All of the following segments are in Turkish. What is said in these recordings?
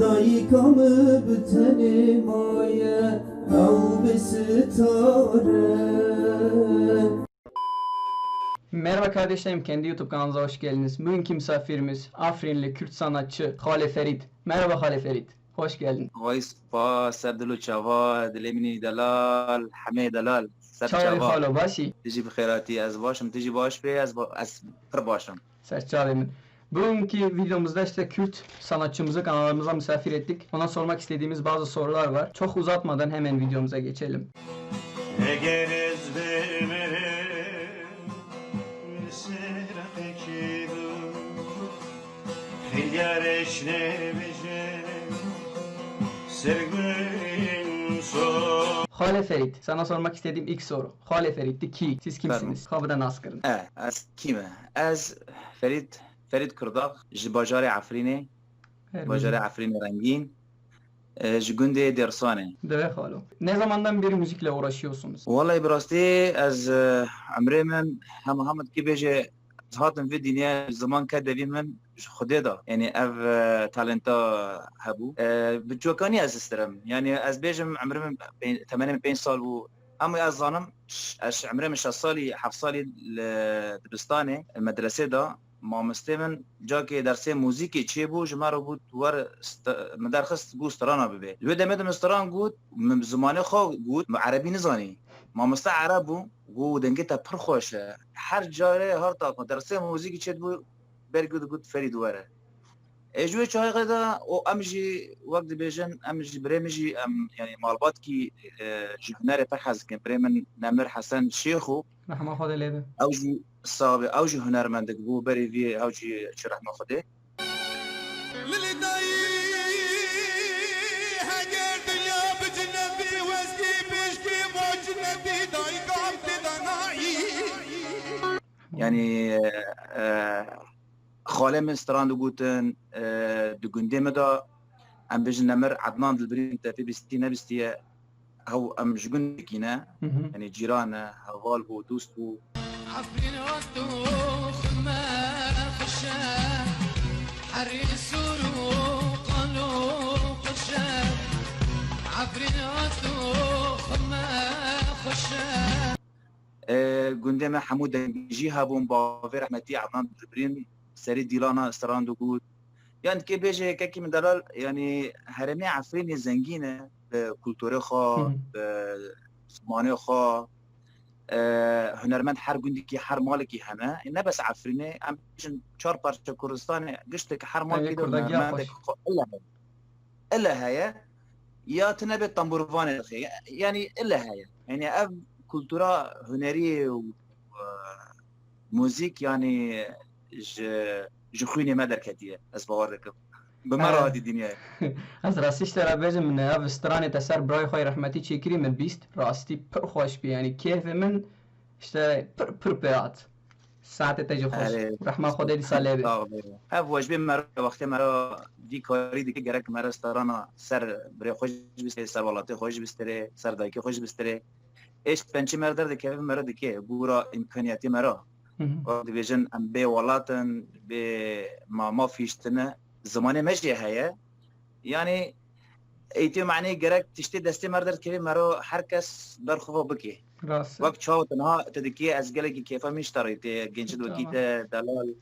دایکامı به تن مایه او به ستاره Merhaba kardeşlerim, kendi YouTube kanalımıza hoş geldiniz. Bugünkü misafirimiz Afrinli Kürt sanatçı Hale Ferit. Merhaba Hale Ferit, hoş geldin. Hoş pa, Abdülü Çava, Dilemini Dalal, Hame Dalal. Sar Çavi Halo, başı. Tici bir kherati, az başım, tici baş be, az, az pır başım. Sad çavimin. Bugünkü videomuzda işte Kürt sanatçımızı kanalımıza misafir ettik. Ona sormak istediğimiz bazı sorular var. Çok uzatmadan hemen videomuza geçelim. Eğeriz ve Hale Ferit, sana sormak istediğim ilk soru. Hale Ferit'ti ki siz kimsiniz? Ben... Kabıdan askarın. Evet, az kime? Az Ferit فريد كرداخ جي باجاري عفريني باجاري عفريني رنجين آه، جي جندي ديرساني. ده خالو ne zamandan beri müzikle uğraşıyorsunuz والله براستي از آه، عمري من هم محمد كي بيجي هاتم في دنيا زمان كده في من خدي دا. يعني اف آه، تالنتا هبو. بجوكاني از استرم. يعني از بيجم عمري من 8 من 5 سال و اما از ظانم اش عمري من 6 سالي 7 سالي دبستاني المدرسة ده مامسته من جا که درس موزیکی چی بو جما رو بود ور است... مدرخست بو استرانا ببه لو دمدم استران گود من زمانه خو گود عربی نزانی مامسته عرب بو و دنگتا پر خوشه هر جاره هر تا درس موزیکی چی بو برگود گود فرید وره اجوی چای غدا أو امجی وقت بیجن امجی برمجی ام یعنی مالبات کی جهنر پر حز کن برمن نمر حسن شیخو Rahma Hale Lebe. أو جی صاب أو جی هنرمندک بو بری وی أو جی چی رحمه خوده للداي هاجر خاله من ستران آه، دو گوتن دو گنده مدا ام بجن نمر عدنان دل برین تفی بستی نبستیه هو ام جگن کینه یعنی جیرانه هوال بو دوست بو. حفلين ما خشان حريص وروق قشان عبرين والدوخ ما خشان قندما حمودة سري ديلانا استراندو بود يعني كي بيجي هكاكي من دلال يعني هرمي عفرين زنجينة كولتوري خا سمانه خا آه، هنرمند هر گوندی که هر مالی که همه. نه بس عفرینه ام چهار پارچه کردستان گشت که هر مالی که هنرمند الا هيا يا تنبي طنبروفان أخي يعني الا هيا يعني اب هنری و آه، موزیک یعنی ji xwînê me derketiye ez bawer dikim. Bi me ee. radî dîniyayê ez rastî te re bêjim min ev stranê te ser birayê xwe rehmetî çêkirî min bîst rastî pir xweş bî yani keyfê min işte pir pir pê hat saetê te jî xweş. Ee, Rehma xwedê dîsa lê bê ev wejbê me wextê me vî karî dike gerek me re starana ser birê xwe ji bistê ser welatê xwe ji bistê ser dayikê xwe ji bistê êş pençî me re derdikeve me re dike bûra imkaniyetê me re. ولاتن بي ما ما فيشتنا زمانه مجي هيا يعني ايتي معني جرك تشتي دستي مردر كريم مرو هركس برخوفه بكي Rast. وقت شاو تنها تدكي از قلقي كيفا مشتريتي جنشد تمام. وكيتا دلال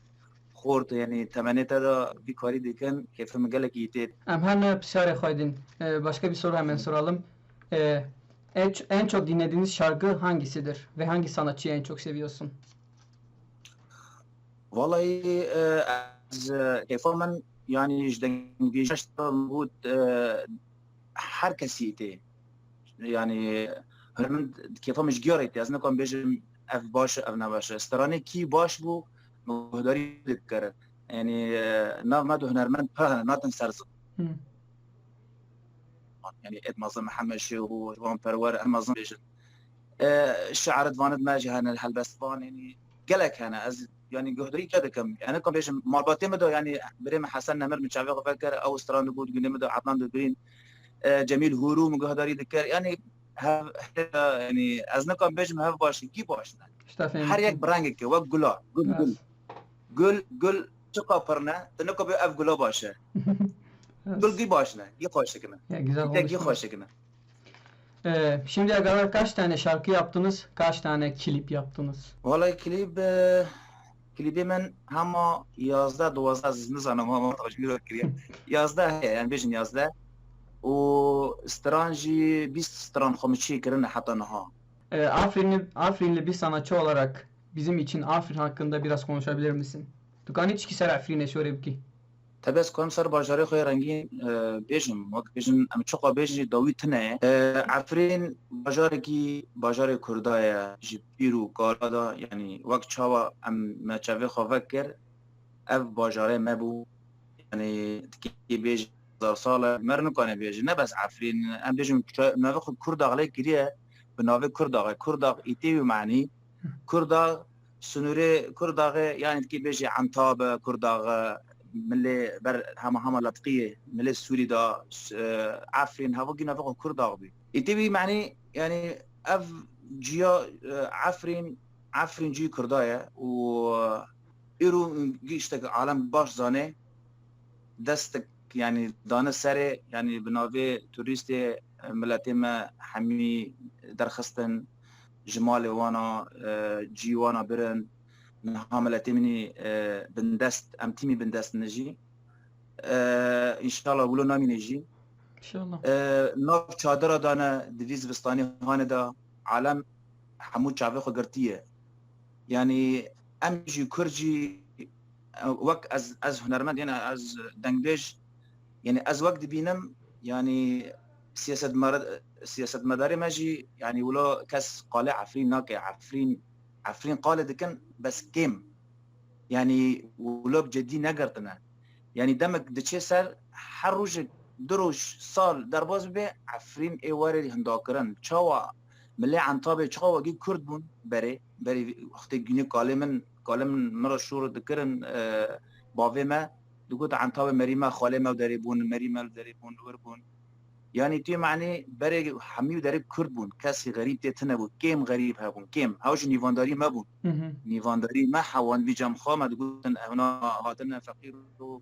خورت يعني تمنيتا دا bir kari diken keyfe megelek yiti Em hem pişare koydun. Ee, başka bir soru hemen soralım. Ee, en, ç- en çok dinlediğiniz şarkı hangisidir? Ve hangi sanatçıyı en çok seviyorsun? والله آه، آه، كيفما يعني جدا موجود آه، هر حركه سيتي يعني هرمند كيفما جيوريتي از نكون بيجم اف باش اف نباش. استراني كي باش بو مهداري ذكر يعني ناف مادو هنرمند فهنا ناتن سرز يعني اد مظلم محمد شو وان برور مظلم بيجن شعر فاند ماجي هنا الحلبس فان يعني قالك أنا از يعني قهدري كذا كم يعني كم بيجن مالباتي مدو يعني بريم حسن نمر من شعبي فكر او استران بود قلنا مدو عطنان دو برين آه، جميل هورو مقهدري ذكر يعني ها يعني از نكم بيجم هاف باش كي باش. هر یک برنگ که وقت گلا گل گل Rast. گل گل چه قاپرنه تنکو به اف گلا باشه başına. İyi hoş dikine. Ya güzel hoş. Ee, şimdiye kadar kaç tane şarkı yaptınız? Kaç tane klip yaptınız? Vallahi klip e, klibi من همه یازده دوازده از نزانم ما تاجمی رو کریم یازده هی یعنی بیشن یازده و استرانجی بیست استران خمچی کرن حتی نها Ee, Afrinli, Afrinli bir sanatçı olarak bizim için Afrin hakkında biraz konuşabilir misin? Dukan hiç ki ser Afrin'e şöyle bir ki. tabi از کنم سر باجاری خوی رنگین بیشم وقت بیشن ام چقا بیشی داوی تنه عفرین باجاری کی باجاری کردای جی پیرو کارادا یعنی وقت چاوا ام مچوی خواه کر اف باجاره مبو یعنی تکی بیش هزار ساله مر نکنه بیش نه بس عفرین ام بیشم نوی خود کرد آغلی کریه به نوی کرد آغلی کرد آغ ایتی و معنی کرد آغ سنوری کرد آغ یعنی تکی بیش عنتاب کرد آغ ملی بر همه همه لطقیه ملی سوری دا س- عفرین هوا گی نوی کرد آغ بی ایتی بی معنی یعنی اف جیا عفرین عفرین جی کردایه و ایرو گیشتک عالم باش زانه دستك يعني دانا سري يعني بنافي توريستي ملاتي ما حمي درخستن جمالي وانا آه، جي وانا برن حاملة تمني آه، بندست أم تيمي بندست نجي. آه، إن شاء الله ولو نامي نجي. إن شاء الله. آه، نوف چادر دانا دویز بستاني هانه دا. عالم همو چاوه خو گرتیه. یعنی ام جی کرجی وک از از هنرمند يعني از دنگلیش يعني از وقت بینم يعني سياسه مرد سياسه مداري ماجي يعني ولو كاس قلع عفرين ناكي عفرين عارفين قال ده كان بس كيم يعني ولوب جدي نقرتنا يعني دمك دچه سر؟ هر روز دروش سال درباز به عفرین ای واری هنداکرن چاوا ملی عنطابه چاوا گی کرد بون بره. بره وقتی گینه کالی من کالی من مرا شور دکرن باوه ما. دو گوت عنطابه مریمه خاله ما داری بون مریمه داری بون ور بون. يعني تي معني بري حمي ودري كرد بون كاسي غريب تيتنا بون كيم غريب هابون كيم هاوش نيفانداري ما بون Hı hı. نيفانداري ما حوان في جام خامة دقوتن هنا هاتنا فقير و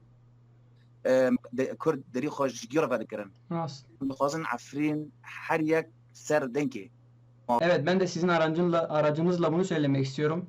آم، د- كرد دري خوش جيرا بعد كرن Rast. خازن عفرين حر يك سر دنكي Evet ben de sizin aracınla, aracınızla bunu söylemek istiyorum.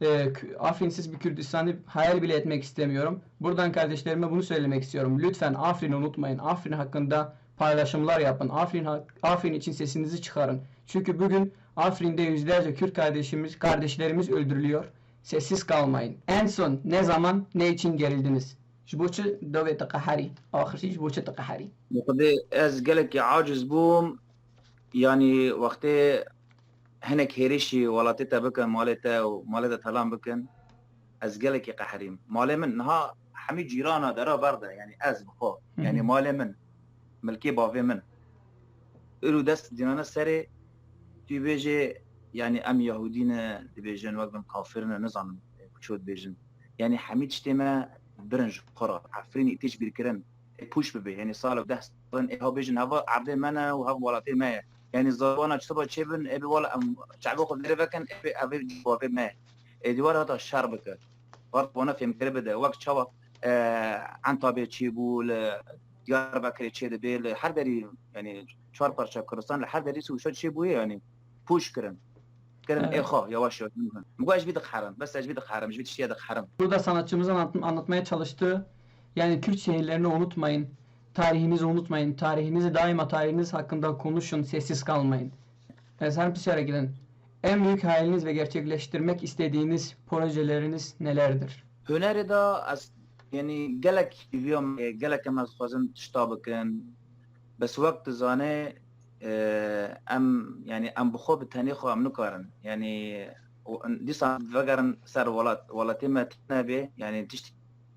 Ee, Kü- Afrinsiz bir Kürdistan'ı hayal bile etmek istemiyorum. Buradan kardeşlerime bunu söylemek istiyorum. Lütfen Afrin'i unutmayın. Afrin hakkında paylaşımlar yapın. Afrin, hak- Afrin için sesinizi çıkarın. Çünkü bugün Afrin'de yüzlerce Kürt kardeşimiz, kardeşlerimiz öldürülüyor. Sessiz kalmayın. En son ne zaman, ne için gerildiniz? Jboçı dove takahari. Ahirsi jboçı takahari. وقدي از قالك عاجز بوم يعني وقتي هنك هيريشي ولاتيتا بكن مالتا ومالتا تلام بكن از قالك قحريم مالي من نها حمي جيرانا درا برده يعني از بخو يعني مالي من ملكي بافي من إلو دست دينانا سري تي بيجي يعني ام يهودين دي بيجن وقت كافرنا نظام شود بيجن يعني حميد شتما برنج قرا عفرين ايتيش بيركرن پوش ببه یعنی سال ده سال ها بیشن هوا عبد منه و هوا ولاتی ما یعنی زبانا چطور چه بن ابی والا ام شعب خود داره بکن ابی ابی جواب ما ادوار هتا شر بکن وقت وانا فهم کرده بده وقت چوا عن تابع چی بول Diyarbakır'ı çeyde böyle her biri yani çar parça Kırgızistan her biri şu şey bu yani push kırın. Kırın eha yavaş yavaş. Mugaç bir dık haram. Bas bir dık haram. Bir şey dık haram. Burada sanatçımızın anlatmaya çalıştığı yani Kürt şehirlerini unutmayın. Tarihinizi unutmayın. Tarihinizi daima tarihiniz hakkında konuşun. Sessiz kalmayın. Eser Pisar'a. Şey en büyük hayaliniz ve gerçekleştirmek istediğiniz projeleriniz nelerdir? Hüneri de az yani gelek viyom gelek em ez xwazin tişta bikin bes wek dizane em yani em bi xwe bi tenê xwe em nikarin yani dîsa vegerin ser welat welatê me nebe yani tiştî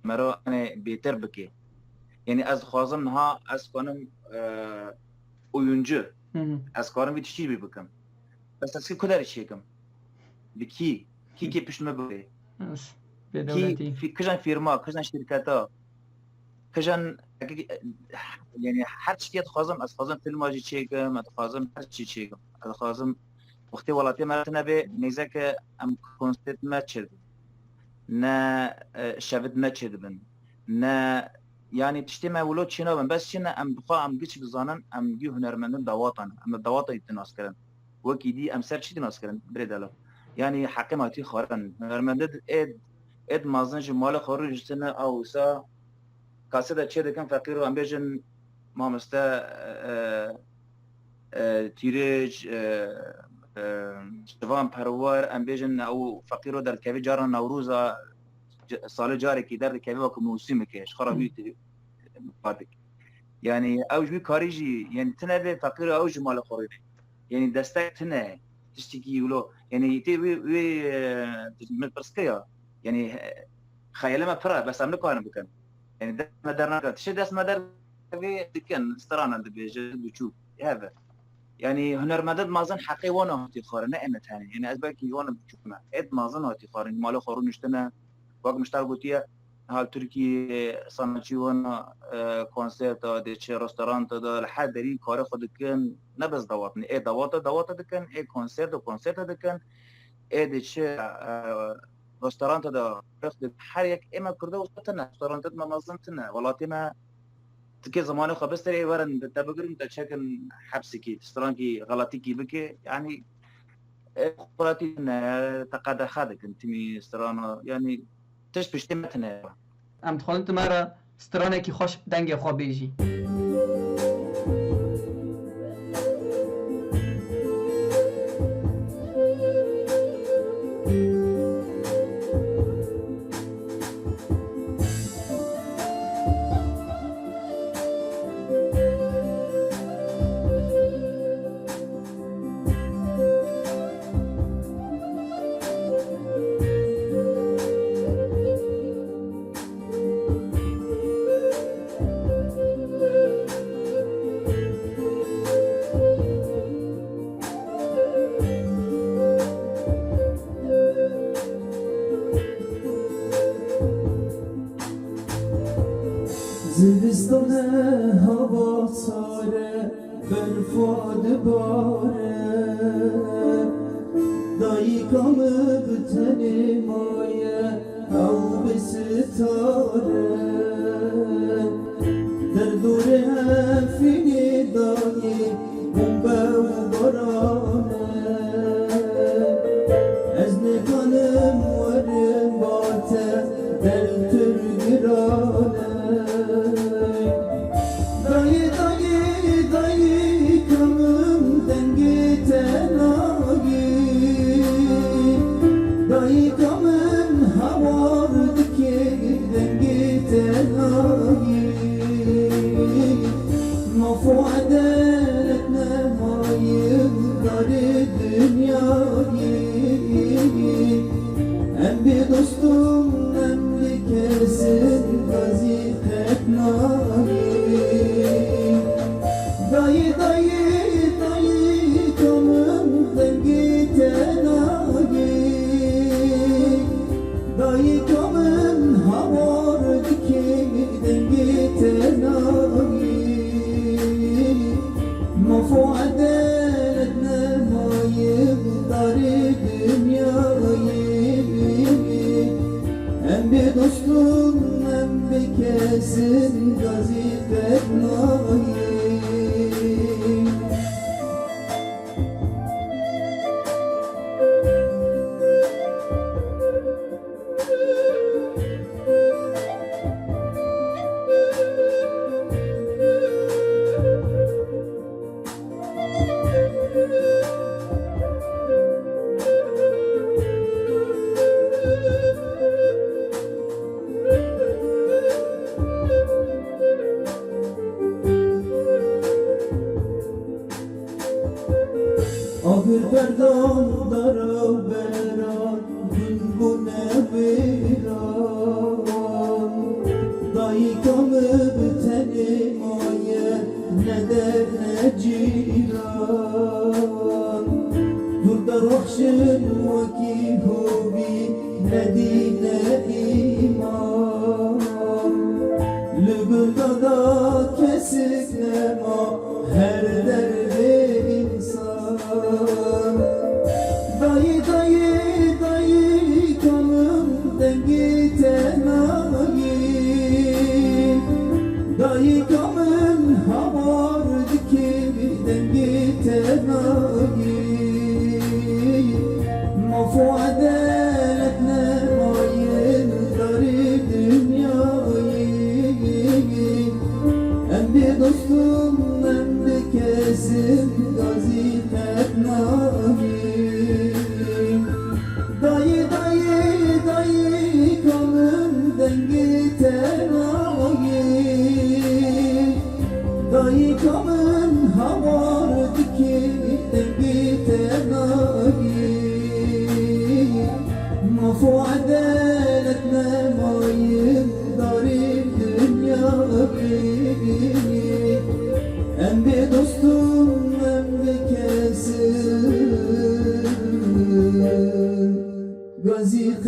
me ra bêtir bike yani ez dixwazim niha ez dikarim oyuncu ez dikarim vê tiştî bê bikim bes ez kê ku derê çêkim bi kî kî kê piştime ki devleti. fi, kıjan firma, kıjan şirketa, kıjan yani her şirket xazım az xazım film acı çekim, az xazım her şey çekim. Az xazım وقتی ولاتی مرتنا به نیزه که ام کنسرت ما چرد نه شبت ما چرد بن نه yani tiştê me wilo çînabin bes çîne em dixwa em giç bizanin em gî hunermendin dawatan em dawata din naskirin wekî dî em ser çi din naskirin birê delo yani heqîm hatî xwarin hunermendin êd êd mazin ji malê xwe rû jitine a wisa kasê de çê dikin feqîr û em bêjin mamoste tîrêj şivan perwer em bêjin ew feqîr û derkevî caran newrûza salê carekî derdikevî wekû mûsîmeke ji xwe re wî fadik yani ew ji wî karî jî yani tune vê feqîr ew ji malê xwe rê yani destek tune tiştekî wilo yani tê wê wê min pirskiya yani xeyalê me pir e bes em nikarin bikin yani dest me dernakin tişê dest me der vê dikin stranan dibêje biçûk heve yani hunermendin mazin heqê wan hatî xwarin ne emet hene yani ez belkî wan biçûk me êd mazin hatî xwarin malê xwe rû niştine wek mişter gotiye hal Türkiye sanatçı wana konserta de çe restoranta da her deri kare xwe dikin ne bez nostarantado قصد هر یک اما کرده وسطنا nostarantad ما مظنتنا ولاتنا تکی زمانی خواه بستری ورن تا بگرم تا چکن حبسی کی. تستران کی غلطی کی بکی یعنی خلاتی نه تقاده خاده کن. تیمی استران یعنی تش پشتی متنه. ام تخوانت مرا استرانه کی خوش دنگ خواه بیجی باره دایی کام بتن مایه او به ستاره در دور هفینی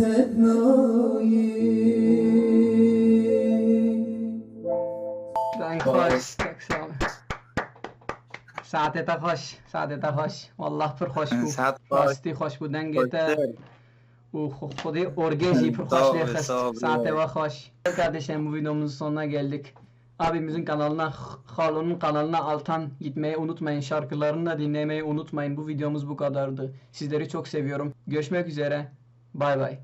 Gazi Fetna'yım Dank hoş. Çok sağ olun. Saadete hoş. Saadete hoş. Vallah pir hoş bu. Saat hoş. Rasti hoş bu dengete. Hoşdur. و خ- خودی ارگیجی پر خوش Sağ ol, لیخست sağ ol. saate ve hoş. Kardeşlerim bu videomuzun sonuna geldik. Abimizin kanalına, Halon'un kanalına altan gitmeyi unutmayın. Şarkılarını da dinlemeyi unutmayın. Bu videomuz bu kadardı. Sizleri çok seviyorum. Görüşmek üzere. Bay bay.